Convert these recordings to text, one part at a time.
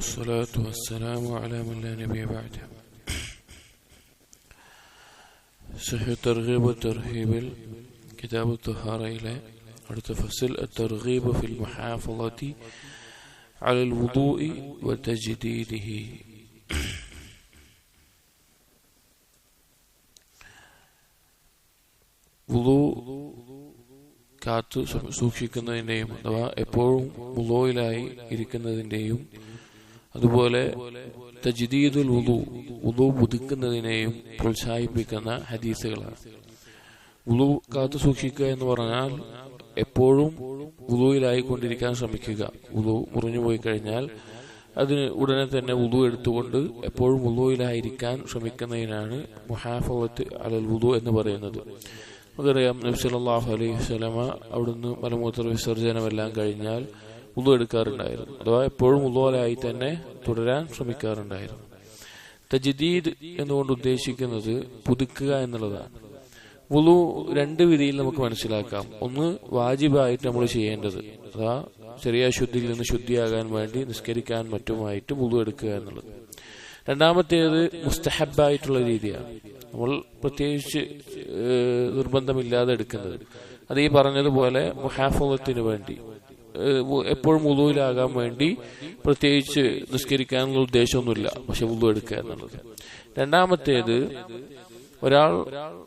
والصلاة والسلام على من لا نبي بعده صحيح الترغيب والترهيب كتاب الطهارة إلى അടുത്ത ഫസിൽ الترغيب في المحافظة على الوضوء وتجديده വുളു കാത്തു സൂക്ഷിക്കുന്നതിൻ്റെയും അഥവാ എപ്പോഴും വുളോയിലായി ഇരിക്കുന്നതിൻ്റെയും അതുപോലെ തജ്ദീദുൽ വുളു വുളു പുതുക്കുന്നതിനെയും പ്രോത്സാഹിപ്പിക്കുന്ന ഹദീസുകളാണ്. വുളു കാത്തു സൂക്ഷിക്കുക എന്ന് പറഞ്ഞാൽ എപ്പോഴും വുളുവിലായി കൊണ്ടിരിക്കാൻ ശ്രമിക്കുക. വുളു മുറിഞ്ഞു പോയി കഴിഞ്ഞാൽ അതിന് ഉടനെ തന്നെ വുളു എടുത്തുകൊണ്ട് എപ്പോഴും വുളുവിലായിരിക്കാൻ ശ്രമിക്കുന്നതിനാണ് മുഹാഫത്ത് അലൽ വുളു എന്ന് പറയുന്നത്. നമുക്കറിയാം നബ്സലാഹു അലൈഹി സ്വലമ അവിടുന്ന് മലമൂത്ര വിസർജനമെല്ലാം കഴിഞ്ഞാൽ ഉളു എടുക്കാറുണ്ടായിരുന്നു. അഥവാ എപ്പോഴും ഉള്ളുവലായി തന്നെ തുടരാൻ ശ്രമിക്കാറുണ്ടായിരുന്നു. തജ്ദീദ് എന്നുകൊണ്ട് ഉദ്ദേശിക്കുന്നത് പുതുക്കുക എന്നുള്ളതാണ്. ഉളു രണ്ട് വിധിയിൽ നമുക്ക് മനസ്സിലാക്കാം. ഒന്ന് വാജിബായിട്ട് നമ്മൾ ചെയ്യേണ്ടത്. അഥവാ ചെറിയ ശുദ്ധിയിൽ നിന്ന് ശുദ്ധിയാകാൻ വേണ്ടി നിസ്കരിക്കാൻ മറ്റുമായിട്ട് ഉളു എടുക്കുക എന്നുള്ളത്. രണ്ടാമത്തേത് മുസ്തഹബായിട്ടുള്ള രീതിയാണ്. നമ്മൾ പ്രത്യേകിച്ച് നിർബന്ധമില്ലാതെ എടുക്കുന്നത്. അത് ഈ പറഞ്ഞതുപോലെ മുഹാഫത്തിന് വേണ്ടി. എപ്പോഴും ഉളുവിലാകാൻ വേണ്ടി പ്രത്യേകിച്ച് നിസ്കരിക്കാനുള്ള ഉദ്ദേശമൊന്നുമില്ല. പക്ഷെ ഉളു എടുക്കുക എന്നുള്ളത്. രണ്ടാമത്തേത് ഒരാൾ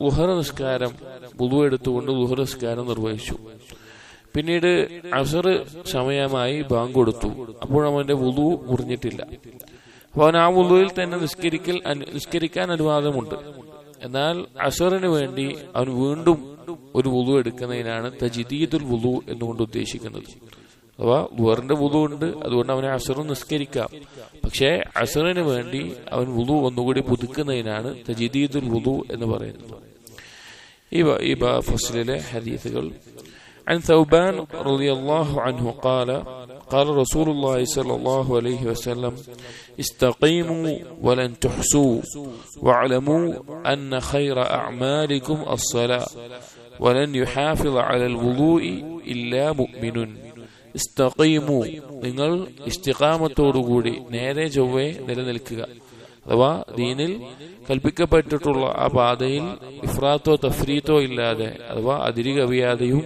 ഉഹർ നിസ്കാരം ഉളു എടുത്തുകൊണ്ട് ഉഹർ നിസ്കാരം നിർവഹിച്ചു. പിന്നീട് അസർ സമയമായി ബാങ്ക് കൊടുത്തു. അപ്പോഴവന്റെ വുളു മുറിഞ്ഞിട്ടില്ല. അപ്പോൾ അവൻ ആ ഉളുവിൽ തന്നെ നിസ്കരിക്കൽ നിസ്കരിക്കാൻ അനുവാദമുണ്ട്. എന്നാൽ അസറിന് വേണ്ടി അവൻ വീണ്ടും ഒരു വുളു എടുക്കുന്നതിനാണ് തജിദീദുൽ വുളു എന്നുകൊണ്ട് ഉദ്ദേശിക്കുന്നത് അഥവാ ലുവറിന്റെ വുളു ഉണ്ട് അതുകൊണ്ട് അവനെ അസറ് നിസ്കരിക്കാം പക്ഷേ അസറിന് വേണ്ടി അവൻ വുളു ഒന്നുകൂടി പുതുക്കുന്നതിനാണ് തജിദീദുൽ വുളു എന്ന് പറയുന്നത് ഈ ഈ ഫസ്ലിലെ ഹദീസുകൾ عن ثوبان رضي الله عنه قال قال رسول الله صلى الله عليه وسلم استقيموا ولن تحسوا واعلموا أن خير أعمالكم الصلاة ولن يحافظ അലൽ الوضوء ഇല്ലാ مؤمن. استقيموا. നിങ്ങൾ ഇസ്തിഖാമത്തോടുകൂടി നേരെ ചൊവ്വേ നിലനിൽക്കുക. അഥവാ ദീനിൽ കൽപ്പിക്കപ്പെട്ടിട്ടുള്ള ആ പാതയിൽ ഇഫ്രാത്തോ തഫ്രീത്തോ ഇല്ലാതെ അഥവാ അതിരി കവിയാതെയും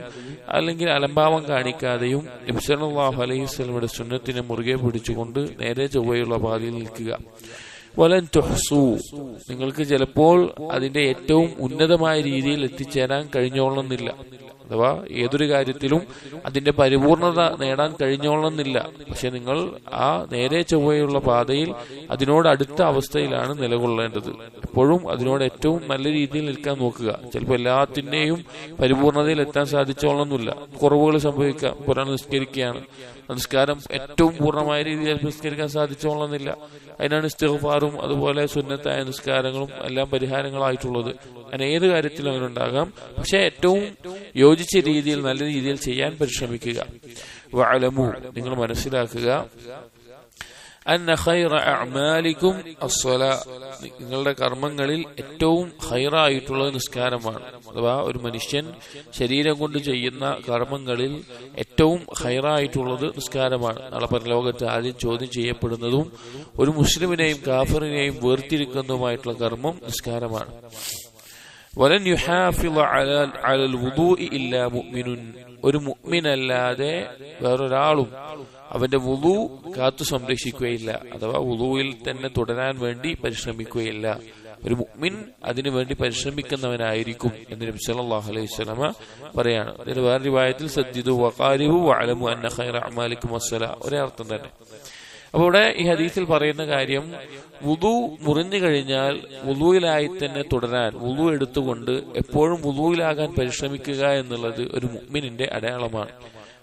അല്ലെങ്കിൽ അലംഭാവം കാണിക്കാതെയും നബ്സലാഹു അലൈഹി സ്വലമിയുടെ സുന്നത്തിനെ മുറുകെ പിടിച്ചുകൊണ്ട് നേരെ ചൊവ്വയുള്ള പാതയിൽ നിൽക്കുക. വലൻ നിങ്ങൾക്ക് ചിലപ്പോൾ അതിന്റെ ഏറ്റവും ഉന്നതമായ രീതിയിൽ എത്തിച്ചേരാൻ കഴിഞ്ഞോളണമെന്നില്ല. അഥവാ ഏതൊരു കാര്യത്തിലും അതിന്റെ പരിപൂർണത നേടാൻ കഴിഞ്ഞോളണമെന്നില്ല. പക്ഷെ നിങ്ങൾ ആ നേരെ ചൊവ്വയുള്ള പാതയിൽ അതിനോട് അടുത്ത അവസ്ഥയിലാണ് നിലകൊള്ളേണ്ടത്. എപ്പോഴും അതിനോട് ഏറ്റവും നല്ല രീതിയിൽ നിൽക്കാൻ നോക്കുക. ചിലപ്പോൾ എല്ലാത്തിന്റെയും പരിപൂർണതയിൽ എത്താൻ സാധിച്ചോളണമെന്നില്ല. കുറവുകൾ സംഭവിക്കാം. ഒരാൾ നിസ്കരിക്കുകയാണ്. നമസ്കാരം ഏറ്റവും പൂർണമായ രീതിയിൽ നിസ്കരിക്കാൻ സാധിച്ചോളണമെന്നില്ല. അതിനാണ് ഇസ്തിഗ്ഫാറും അതുപോലെ സുന്നത്തായ നിസ്കാരങ്ങളും എല്ലാം പരിഹാരങ്ങളായിട്ടുള്ളത്. അങ്ങനെ ഏത് കാര്യത്തിലും അങ്ങനെ ഉണ്ടാകാം പക്ഷെ ഏറ്റവും യോജിച്ച രീതിയിൽ നല്ല രീതിയിൽ ചെയ്യാൻ പരിശ്രമിക്കുക. വഅലമു നിങ്ങൾ മനസ്സിലാക്കുക. അന്ന ഖൈറ നിങ്ങളുടെ കർമ്മങ്ങളിൽ ഏറ്റവും ഹൈറായിട്ടുള്ള നിസ്കാരമാണ്. അഥവാ ഒരു മനുഷ്യൻ ശരീരം കൊണ്ട് ചെയ്യുന്ന കർമ്മങ്ങളിൽ ഏറ്റവും ഹൈറായിട്ടുള്ളത് നിസ്കാരമാണ്. നാളെ പരലോകത്ത് ആദ്യം ചോദ്യം ചെയ്യപ്പെടുന്നതും ഒരു മുസ്ലിമിനെയും കാഫറിനെയും വേർതിരിക്കുന്നതുമായിട്ടുള്ള കർമ്മം നിസ്കാരമാണ്. വലൻ യുഹാഫിള അലൽ വുദൂഇ ഇല്ലാ മുഅ്മിനുൻ ഒരു മുഅ്മിനല്ലാതെ വേറൊരാളും അവന്റെ വുളു കാത്തു സംരക്ഷിക്കുകയില്ല. അഥവാ വുളുവിൽ തന്നെ തുടരാൻ വേണ്ടി പരിശ്രമിക്കുകയില്ല. ഒരു മുഅ്മിൻ അതിനു വേണ്ടി പരിശ്രമിക്കുന്നവനായിരിക്കും എന്ന് നബി സല്ലല്ലാഹു അലൈഹി വസല്ലമ പറയാണ്. ഇതിന് വേറെ റിവായത്തിൽ സജ്ജിദു വഖാരിബു വഅലമു അന്ന ഖൈറ അഅമാലിക്കും വസ്സല ഒരേ അർത്ഥം തന്നെ. അപ്പോൾ ഇവിടെ ഈ ഹദീസിൽ പറയുന്ന കാര്യം വുളു മുറിഞ്ഞു കഴിഞ്ഞാൽ വുദുവിലായി തന്നെ തുടരാൻ വുളു എടുത്തുകൊണ്ട് എപ്പോഴും വുദുവിലാകാൻ പരിശ്രമിക്കുക എന്നുള്ളത് ഒരു മുഅ്മിനിന്റെ അടയാളമാണ്.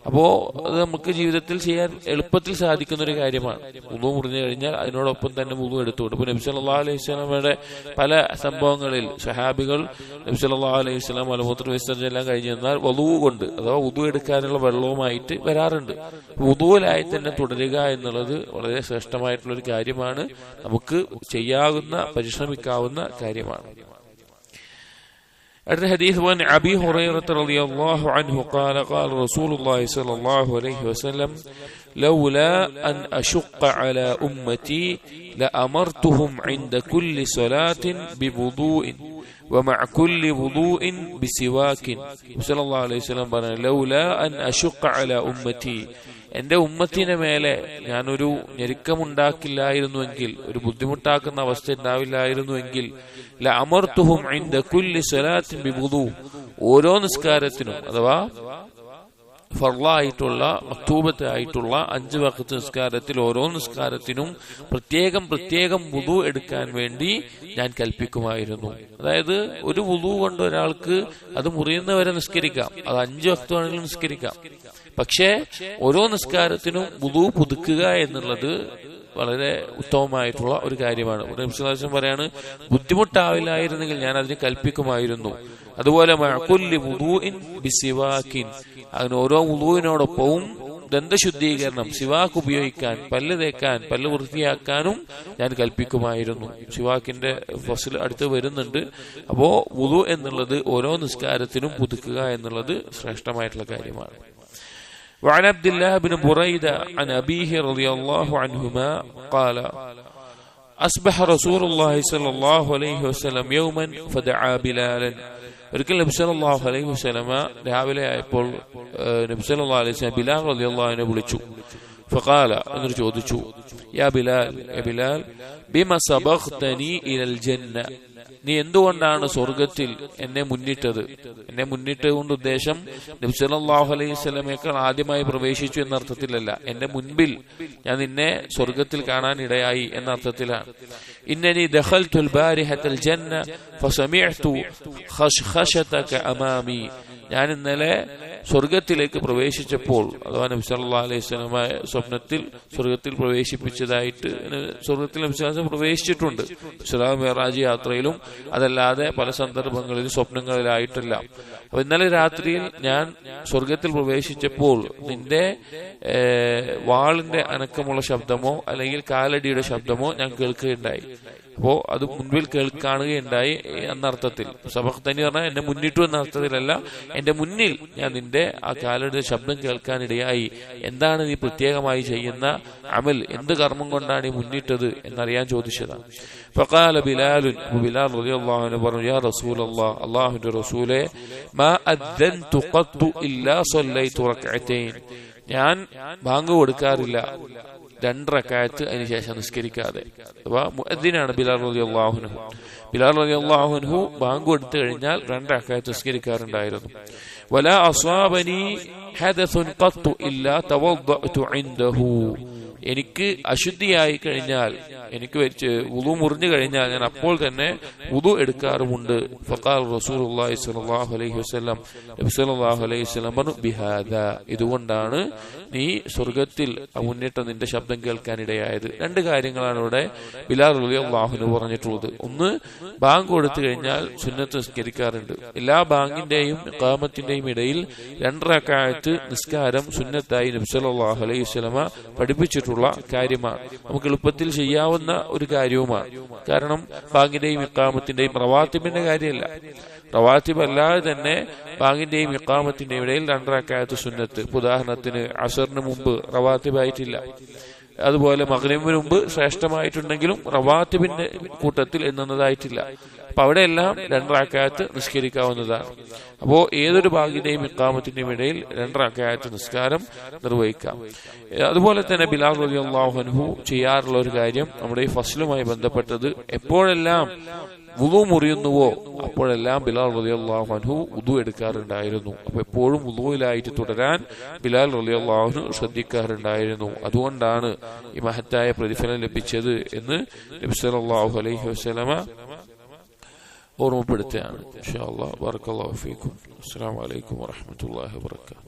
അപ്പോ അത് നമുക്ക് ജീവിതത്തിൽ ചെയ്യാൻ എളുപ്പത്തിൽ സാധിക്കുന്ന ഒരു കാര്യമാണ്. മുതു മുറിഞ്ഞു കഴിഞ്ഞാൽ അതിനോടൊപ്പം തന്നെ മുതു എടുത്തുകൊണ്ട്. ഇപ്പൊ നബി അലൈഹി സ്വലാമയുടെ പല സംഭവങ്ങളിൽ സഹാബികൾ നബി സല്ലാ അലൈഹി സ്വലാം മലമൂത്ര വിസർജനം എല്ലാം കഴിഞ്ഞു എന്നാൽ വധുവ് കൊണ്ട് അഥവാ ഉതു എടുക്കാനുള്ള വെള്ളവുമായിട്ട് വരാറുണ്ട്. ഉതുവിലായി തന്നെ തുടരുക എന്നുള്ളത് വളരെ ശ്രേഷ്ഠമായിട്ടുള്ള ഒരു കാര്യമാണ്. നമുക്ക് ചെയ്യാവുന്ന പരിശ്രമിക്കാവുന്ന കാര്യമാണ്. الحديث عن أبي هريرة رضي الله عنه قال قال رسول الله صلى الله عليه وسلم لولا أن أشق على أمتي لأمرتهم عند كل صلاة بوضوء. ومع كل وضوء بسواك صلى الله عليه وسلم പറഞ്ഞു لولا أن أشق على أمتي എന്റെ ഉമ്മത്തിന് മേലെ ഞാനൊരു ഞെരുക്കമുണ്ടാക്കില്ലായിരുന്നുവെങ്കിൽ ഒരു ബുദ്ധിമുട്ടാക്കുന്ന അവസ്ഥ ഉണ്ടാവില്ലായിരുന്നുവെങ്കിൽ അമർത്തുഹും കുല്ലി സ്വലാത്തിൻ ബിബുദു ഓരോ നിസ്കാരത്തിനും അഥവാ ഫർളായിട്ടുള്ള മക്തൂബത്ത് ആയിട്ടുള്ള അഞ്ച് വക്കത്ത് നിസ്കാരത്തിൽ ഓരോ നിസ്കാരത്തിനും പ്രത്യേകം പ്രത്യേകം വുതു എടുക്കാൻ വേണ്ടി ഞാൻ കൽപ്പിക്കുമായിരുന്നു. അതായത് ഒരു വുതു കൊണ്ട് ഒരാൾക്ക് അത് മുറിയുന്നവരെ നിസ്കരിക്കാം അത് അഞ്ച് വക്ത് വേണമെങ്കിലും നിസ്കരിക്കാം. പക്ഷേ ഓരോ നിസ്കാരത്തിനും വുതു പുതുക്കുക എന്നുള്ളത് വളരെ ഉത്തമമായിട്ടുള്ള ഒരു കാര്യമാണ്. നിമിഷം പറയാണ് ബുദ്ധിമുട്ടാവില്ലായിരുന്നെങ്കിൽ ഞാൻ അതിന് കൽപ്പിക്കുമായിരുന്നു. അതുപോലെ അങ്ങനെ ഓരോ വുദൂവിനോടൊപ്പവും ദന്തശുദ്ധീകരണം സിവാക്ക് ഉപയോഗിക്കാൻ പല്ല് തേക്കാൻ പല്ല് വൃത്തിയാക്കാനും ഞാൻ കൽപ്പിക്കുമായിരുന്നു സിവാക്കിന്റെ ഫസിൽ അടുത്ത് വരുന്നുണ്ട് അപ്പോ വുദു എന്നുള്ളത് ഓരോ നിസ്കാരത്തിനും പുതുക്കുക എന്നുള്ളത് ശ്രേഷ്ഠമായിട്ടുള്ള കാര്യമാണ് وعن عبد الله بن بريدة عن أبيه رضي الله عنهما قال أصبح رسول الله صلى الله عليه وسلم يوما فدعا بلالا ഒരിക്കൽ നബ്സലാഹു അലൈഹി വസല്ലമ രാവിലെ ആയപ്പോൾ നബി സല്ലല്ലാഹു അലൈഹി ബിലാൽ റലി അൻഹു വിളിച്ചു. ഫഖാല എന്നിട്ട് ചോദിച്ചു യാ ബിലാൽ ബിലാൽ ബിമ സബഖ്തനി ഇലൽ ജന്ന? നീ എന്തുകൊണ്ടാണ് സ്വർഗത്തിൽ എന്നെ മുന്നിട്ടത്? എന്നെ മുന്നിട്ടത് കൊണ്ട് ഉദ്ദേശം നബ്സലാഹു അലൈഹി സ്വലമേക്കാൾ ആദ്യമായി പ്രവേശിച്ചു എന്ന അർത്ഥത്തിലല്ല. എന്റെ മുൻപിൽ ഞാൻ നിന്നെ സ്വർഗത്തിൽ കാണാൻ ഇടയായി എന്ന അർത്ഥത്തിലാണ്. ഇന്നനി ബാരിഹത്തൽ ജന്ന ഫസമിഅതു അമാമി. ഞാൻ ഇന്നലെ സ്വർഗത്തിലേക്ക് പ്രവേശിച്ചപ്പോൾ അഥവാ നബി സല്ലാ അലൈഹി സ്വലമായ സ്വപ്നത്തിൽ സ്വർഗത്തിൽ പ്രവേശിപ്പിച്ചതായിട്ട് സ്വർഗത്തിൽ നബിസ്വലാസം പ്രവേശിച്ചിട്ടുണ്ട്. ഇസ്ലാം മേറാജ് യാത്രയിലും അതല്ലാതെ പല സന്ദർഭങ്ങളിലും സ്വപ്നങ്ങളിലായിട്ടല്ല. അപ്പൊ ഇന്നലെ രാത്രിയിൽ ഞാൻ സ്വർഗത്തിൽ പ്രവേശിച്ചപ്പോൾ നിന്റെ വാളിന്റെ അനക്കമുള്ള ശബ്ദമോ അല്ലെങ്കിൽ കാലടിയുടെ ശബ്ദമോ ഞാൻ കേൾക്കുകയുണ്ടായി. അപ്പോ അത് മുൻപിൽ കേൾക്കാണുകയുണ്ടായി എന്നർത്ഥത്തിൽ സബഖ് തനി പറഞ്ഞാൽ എന്നെ മുന്നിട്ടു എന്ന അർത്ഥത്തിലല്ല എന്റെ മുന്നിൽ ഞാൻ നിന്റെ ആ കാലയുടെ ശബ്ദം കേൾക്കാനിടയായി എന്താണ് നീ പ്രത്യേകമായി ചെയ്യുന്ന അമൽ എന്ത് കർമ്മം കൊണ്ടാണ് ഈ മുന്നിട്ടത് എന്നറിയാൻ ചോദിച്ചതാണ് فقال بلال بلال رضي الله عنه പറഞ്ഞു يا رسول الله അള്ളാഹുവിന്റെ റസൂലെ ما أذنت قط إلا صليت ركعتين ഞാൻ ബാങ്ക് കൊടുക്കാറില്ല രണ്ടറക്കായത്ത് അതിനുശേഷം നിസ്കരിക്കാതെ. അഥവാ മുഅദ്ദിനാണ് ബിലാൽ റലി അള്ളാഹുനഹു ബിലാൽ റലി അള്ളാഹുനഹു ബാങ്ക് എടുത്തു കഴിഞ്ഞാൽ രണ്ടറക്കായത്ത് നിസ്കരിക്കാറുണ്ടായിരുന്നു. വല അസ്വാബനി ഹദസുൻ ഖത്തു ഇല്ലാ തവദ്ദഅതു ഇൻദഹു. എനിക്ക് അശുദ്ധിയായി കഴിഞ്ഞാൽ എനിക്ക് വെച്ച് ഉദു മുറിഞ്ഞു കഴിഞ്ഞാൽ ഞാൻ അപ്പോൾ തന്നെ ഉദു എടുക്കാറുമുണ്ട്. ഫഖാൽ റസൂലുള്ളാഹി സ്വല്ലല്ലാഹു അലൈഹി ഇതുകൊണ്ടാണ് നീ സ്വർഗത്തിൽ മുന്നിട്ട് നിന്റെ ശബ്ദം കേൾക്കാനിടയായത്. രണ്ട് കാര്യങ്ങളാണ് ഇവിടെ ബിലാൽ അള്ളാഹുന് പറഞ്ഞിട്ടുള്ളത്. ഒന്ന് ബാങ്ക് കൊടുത്തു കഴിഞ്ഞാൽ സുന്നത്ത് നിസ്കരിക്കാറുണ്ട്. എല്ലാ ബാങ്കിന്റെയും കാമത്തിന്റെയും ഇടയിൽ രണ്ടരക്കാലത്ത് നിസ്കാരം സുന്നത്തായി നബി അലൈഹി അലൈഹി വസല്ലമ പഠിപ്പിച്ചിട്ടുള്ള കാര്യമാണ് നമുക്ക് എളുപ്പത്തിൽ ചെയ്യാവുന്ന ഒരു കാര്യവുമാണ് കാരണം ബാങ്കിന്റെയും ഇക്കാമത്തിന്റെയും റവാത്തിബിന്റെ കാര്യമല്ല. റവാത്തിബ് അല്ലാതെ തന്നെ ബാങ്കിന്റെയും ഇക്കാമത്തിന്റെയും ഇടയിൽ രണ്ടരക്കാലത്ത് സുന്നത്ത്. ഉദാഹരണത്തിന് അസറിന് മുമ്പ് റവാത്തിബായിട്ടില്ല. അതുപോലെ മകരവിന് മുമ്പ് ശ്രേഷ്ഠമായിട്ടുണ്ടെങ്കിലും റവാത്തിബിന്റെ കൂട്ടത്തിൽ എണ്ണുന്നതായിട്ടില്ല. അപ്പൊ അവിടെയെല്ലാം രണ്ടറാക്കായത്ത് നിഷ്കരിക്കാവുന്നതാണ് അപ്പോ ഏതൊരു ഭാഗ്യന്റെയും ഇക്കാമത്തിന്റെയും ഇടയിൽ രണ്ടറാക്കായത്ത് നിസ്കാരം നിർവഹിക്കാം. അതുപോലെ തന്നെ ബിലാൽ റബി അള്ളാഹുഹു ചെയ്യാറുള്ള ഒരു കാര്യം നമ്മുടെ ഈ ഫസ്ലുമായി ബന്ധപ്പെട്ടത് എപ്പോഴെല്ലാം വുതു മുറിയുന്നുവോ അപ്പോഴെല്ലാം ബിലാൽ റലി അൻഹു ഉതു എടുക്കാറുണ്ടായിരുന്നു. അപ്പൊ എപ്പോഴും വുതുവിലായിട്ട് തുടരാൻ ബിലാൽ റലി അള്ളാഹു ശ്രദ്ധിക്കാറുണ്ടായിരുന്നു. അതുകൊണ്ടാണ് ഈ മഹത്തായ പ്രതിഫലം ലഭിച്ചത് എന്ന് നബി അലൈഹി വസല്ലമ ഓർമ്മപ്പെടുത്തുകയാണ് ഇൻഷാ അല്ലാഹ് ബറക്കല്ലാഹു ഫീക്കും അസ്സലാമു അലൈക്കും വറഹ്മത്തുള്ളാഹി വബറകാതുഹു